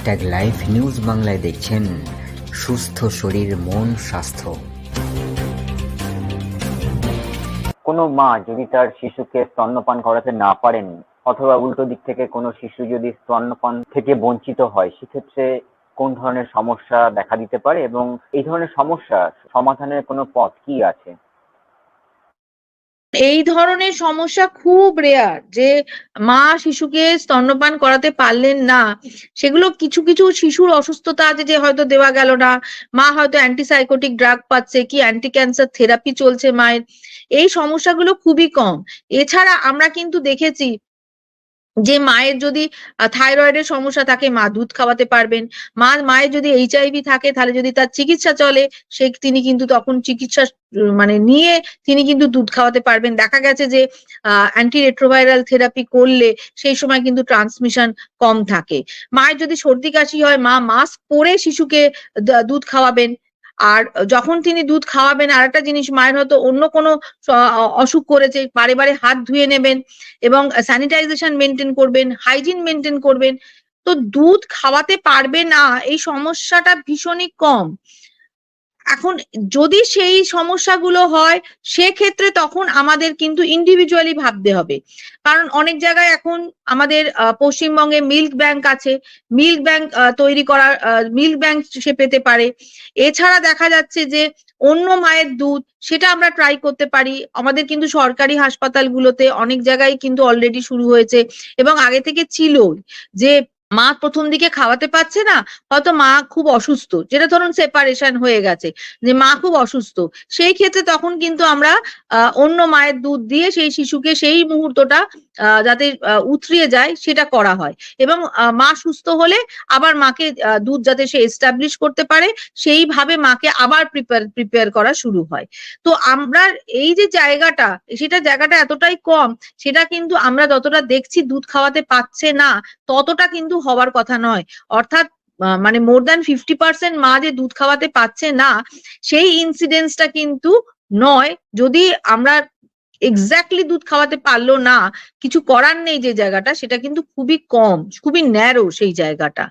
Hashtag live news বাংলায় দেখছেন সুস্থ শরীর, মন, স্বাস্থ্য। কোনো মা যদি তার শিশুকে স্তন্যপান করাতে না পারেন, অথবা উল্টো দিক থেকে কোনো শিশু যদি স্তন্যপান থেকে বঞ্চিত হয়, সেক্ষেত্রে কোন ধরনের সমস্যা দেখা দিতে পারে এবং এই ধরনের সমস্যা সমাধানের কোনো পথ কি আছে? এই ধরনের সমস্যা খুব রেয়ার যে মা শিশুকে স্তন্যপান করাতে পারলেন না। সেগুলো কিছু কিছু শিশুর অসুস্থতা আছে যে হয়তো দেওয়া গেল না। মা হয়তো অ্যান্টিসাইকোটিক ড্রাগ পাচ্ছে কি অ্যান্টি ক্যান্সার থেরাপি চলছে মায়ের। এই সমস্যাগুলো খুবই কম। এছাড়া আমরা কিন্তু দেখেছি যে মায়ের যদি থাইরয়েডের সমস্যা থাকে, মা দুধ খাওয়াতে পারবেন। মা, মায়ের যদি এইচআইভি থাকে, তাহলে যদি তার চিকিৎসা চলে, সে, তিনি কিন্তু তখন চিকিৎসা মানে নিয়ে তিনি কিন্তু দুধ খাওয়াতে পারবেন। দেখা গেছে যে, আহ অ্যান্টি রেট্রোভাইরাল থেরাপি করলে সেই সময় কিন্তু ট্রান্সমিশন কম থাকে। মায়ের যদি সর্দি কাশি হয়, মা মাস্ক পরে শিশুকে দুধ খাওয়াবেন। আর যখন তিনি দুধ খাওয়াবেন আর একটা জিনিস, মায়ের হয়তো অন্য কোনো অসুখ করেছে, বারে বারে হাত ধুয়ে নেবেন এবং স্যানিটাইজেশন মেনটেন করবেন হাইজিন মেনটেন করবেন। তো দুধ খাওয়াতে পারবে না, এই সমস্যাটা ভীষণই কম। এখন যদি সেই সমস্যাগুলো হয়, সেক্ষেত্রে তখন আমাদের কিন্তু ইন্ডিভিজুয়ালি ভাবতে হবে। কারণ অনেক জায়গায় এখন আমাদের পশ্চিমবঙ্গে মিল্ক ব্যাংক আছে। মিল্ক ব্যাংক তৈরি করার মিল্ক ব্যাংক সে পেতে পারে। এছাড়া দেখা যাচ্ছে যে অন্য মায়ের দুধ সেটা আমরা ট্রাই করতে পারি। আমাদের কিন্তু সরকারি হাসপাতালগুলোতে অনেক জায়গায় কিন্তু অলরেডি শুরু হয়েছে। এবং আগে থেকে ছিল যে মা প্রথম দিকে খাওয়াতে পারছে না, হয়তো মা খুব অসুস্থ। যেটা ধরুন সেপারেশন হয়ে গেছে, যে মা খুব অসুস্থ। সেই ক্ষেত্রে তখন কিন্তু আমরা অন্য মায়ের দুধ দিয়ে সেই শিশুকে সেই মুহূর্তটা যাতে উতরিয়ে যায় সেটা করা হয়। এবং মা সুস্থ হলে আবার মাকে দুধ যাতে সে এস্টাবলিশ করতে পারে, সেইভাবে মাকে আবার প্রিপেয়ার প্রিপেয়ার করা শুরু হয়। তো আমরা এই যে জায়গাটা, সেটা জায়গাটা এতটাই কম, সেটা কিন্তু আমরা যতটা দেখছি দুধ খাওয়াতে পারছে না, ততটা কিন্তু হওয়ার কথা নয়। অর্থাৎ মানে মোর দ্যান ফিফটি পার্সেন্ট মা যে দুধ খাওয়াতে পারছে না, সেই ইনসিডেন্সটা কিন্তু নয়। যদি আমরা এক্স্যাক্টলি দুধ খাওয়াতে পারল না, কিছু করার নেই যে জায়গাটা, সেটা কিন্তু খুবই কম, খুবই ন্যারো সেই জায়গাটা।